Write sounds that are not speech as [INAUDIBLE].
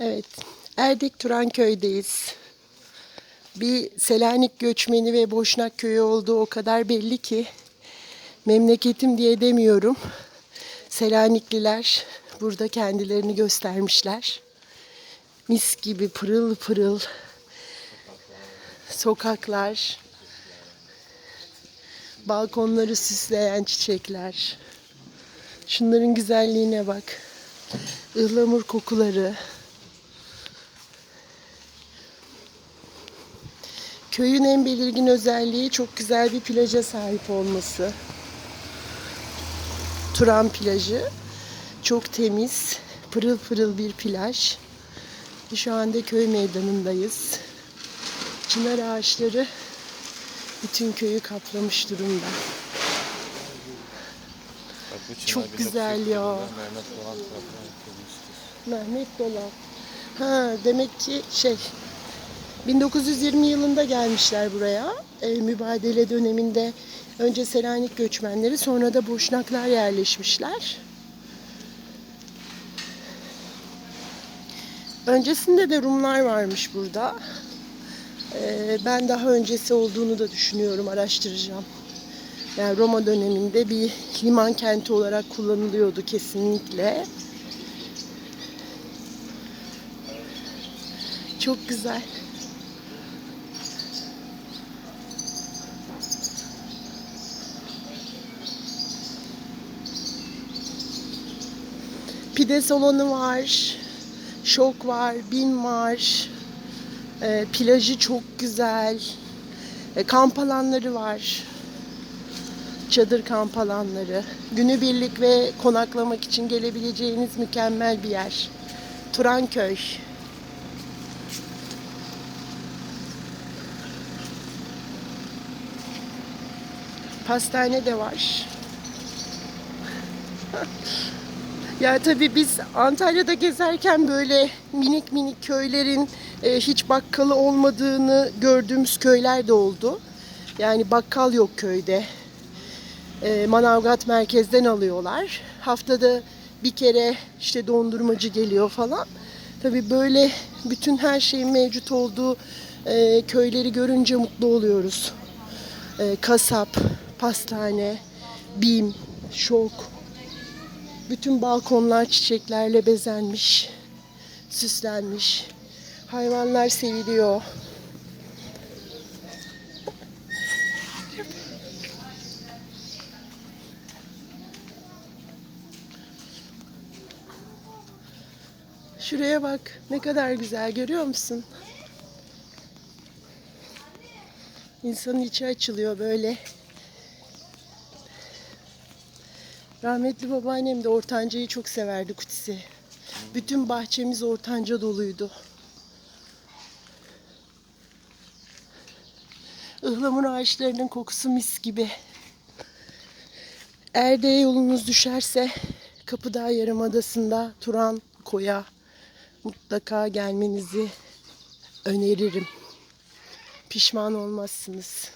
Evet, Erdek Turanköy'deyiz. Bir Selanik göçmeni ve Boşnak köyü olduğu o kadar belli ki memleketim diye demiyorum. Selanikliler burada kendilerini göstermişler. Mis gibi pırıl pırıl sokaklar, balkonları süsleyen çiçekler. Şunların güzelliğine bak. Ihlamur kokuları. Köyün en belirgin özelliği çok güzel bir plaja sahip olması. Turan plajı. Çok temiz, pırıl pırıl bir plaj. Şu anda köy meydanındayız. Çınar ağaçları bütün köyü kaplamış durumda. Bak Çok güzel 1940 ya. Mehmet Dolap. Ha demek ki şey 1920 yılında gelmişler buraya. E, mübadele döneminde önce Selanik göçmenleri sonra da Boşnaklar yerleşmişler. Öncesinde de Rumlar varmış burada. E, ben daha öncesi olduğunu da düşünüyorum, araştıracağım. Yani Roma döneminde bir liman kenti olarak kullanılıyordu kesinlikle. Çok güzel. Pide salonu var. Şok var, bin var. Ee, plajı çok güzel. Ee, kamp alanları var. Çadır kamp alanları. Günübirlik ve konaklamak için gelebileceğiniz mükemmel bir yer. Turanköy. Pastane de var. [LAUGHS] ya tabii biz Antalya'da gezerken böyle minik minik köylerin e, hiç bakkalı olmadığını gördüğümüz köyler de oldu. Yani bakkal yok köyde. E, Manavgat merkezden alıyorlar. Haftada bir kere işte dondurmacı geliyor falan. Tabii böyle bütün her şeyin mevcut olduğu e, köyleri görünce mutlu oluyoruz. E, kasap, pastane, bim, şok. Bütün balkonlar çiçeklerle bezenmiş, süslenmiş. Hayvanlar seviliyor. Şuraya bak ne kadar güzel görüyor musun? İnsanın içi açılıyor böyle. Rahmetli babaannem de ortancayı çok severdi Kutsi. Bütün bahçemiz ortanca doluydu. Ihlamur ağaçlarının kokusu mis gibi. Erdeğe yolunuz düşerse Kapıdağ Yarımadası'nda Turan Koya mutlaka gelmenizi öneririm. Pişman olmazsınız.